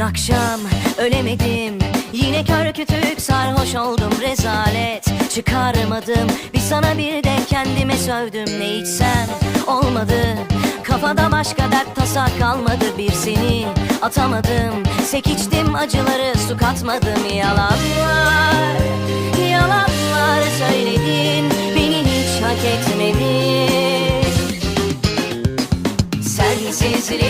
Dün akşam ölemedim. Yine kör kütük sarhoş oldum. Rezalet Çıkarmadım bir sana bir de kendime sövdüm. Ne içsem olmadı. Kafada başka dert tasa kalmadı. Bir seni atamadım. Sek içtim acıları su katmadım. Yalanlar, yalanlar söyledin. Beni hiç hak etmedin. Sensizlik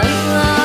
love.